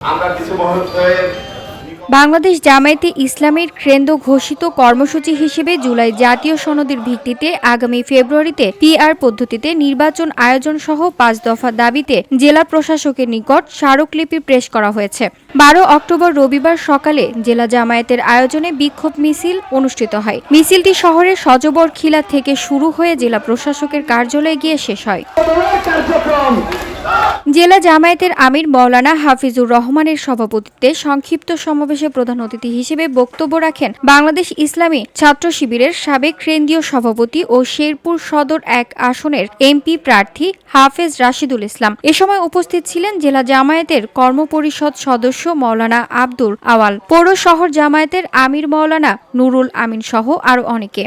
আমরা কিছু মুহূর্তের বাংলাদেশ জামায়াতে ইসলামের কেন্দ্র ঘোষিত কর্মসূচি হিসেবে জুলাই জাতীয় সনদের ভিত্তিতে আগামী ফেব্রুয়ারিতে পিআর পদ্ধতিতে নির্বাচন আয়োজন সহ পাঁচ দফা দাবিতে জেলা প্রশাসকের নিকট স্মারকলিপি পেশ করা হয়েছে। বারো অক্টোবর রবিবার সকালে জেলা জামায়াতের আয়োজনে বিক্ষোভ মিছিল অনুষ্ঠিত হয়। মিছিলটি শহরের সজবর খিলা থেকে শুরু হয়ে জেলা প্রশাসকের কার্যালয়ে গিয়ে শেষ হয়। জেলা জামায়াতের আমির মৌলানা হাফিজুর রহমানের সভাপতিত্বে সংক্ষিপ্ত সমাবেশে প্রধান অতিথি হিসেবে বক্তব্য রাখেন বাংলাদেশ ইসলামী ছাত্র শিবিরের সাবেক কেন্দ্রীয় সভাপতি ও শেরপুর সদর এক আসনের এমপি প্রার্থী হাফেজ রাশিদুল ইসলাম। এ সময় উপস্থিত ছিলেন জেলা জামায়াতের কর্মপরিষদ সদস্য মৌলানা আব্দুল আওয়াল। পৌর শহর জামায়াতের আমির মৌলানা নুরুল আমিন সহ আরও অনেকে।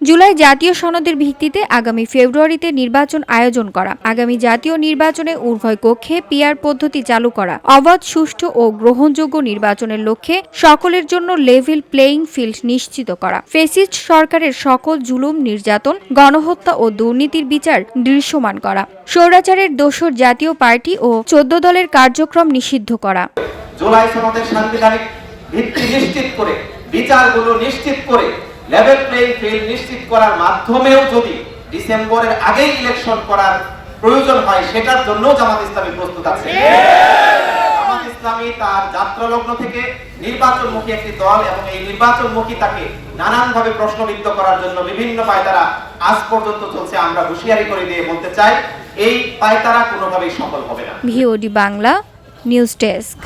জুলাই জাতীয় সনদের ভিত্তিতে আগামী ফেব্রুয়ারিতে নির্বাচন আয়োজন করা। আগামী জাতীয় নির্বাচনে উভয় কক্ষে পিআর পদ্ধতি চালু করা। অবাধ, সুষ্ঠু ও গ্রহণযোগ্য নির্বাচনের লক্ষ্যে সকলের জন্য লেভেল প্লেয়িং ফিল্ড নিশ্চিত করা। ফেসিস্ট সরকারের সকল জুলুম, নির্যাতন, গণহত্যা ও দুর্নীতির বিচার দৃশ্যমান করা। স্বৈরাচারের দোসর জাতীয় পার্টি ও চোদ্দ দলের কার্যক্রম নিষিদ্ধ করা। জুলাই সনদের সাংবিধানিক ভিত্তি নিশ্চিত করে, বিচারগুলো নিশ্চিত করে লেভেল প্লেইং ফিল্ড নিশ্চিত করার মাধ্যমেও যদি ডিসেম্বরের আগেই ইলেকশন করার প্রয়োজন হয়, সেটার জন্য জামাত ইসলামী প্রস্তুত আছে। জামাত ইসলামী তার যাত্রালগ্ন থেকে নির্বাচনমুখী একটি দল এবং এই নির্বাচনমুখী তাকে নানানভাবে প্রশ্নবিদ্ধ করার জন্য বিভিন্ন পায়তারা আজ পর্যন্ত চলছে, আমরা হুঁশিয়ারি করে দিয়ে বলতে চাই, এই পায়তারা কোনোভাবেই সফল হবে না। VOD Bangla, news desk.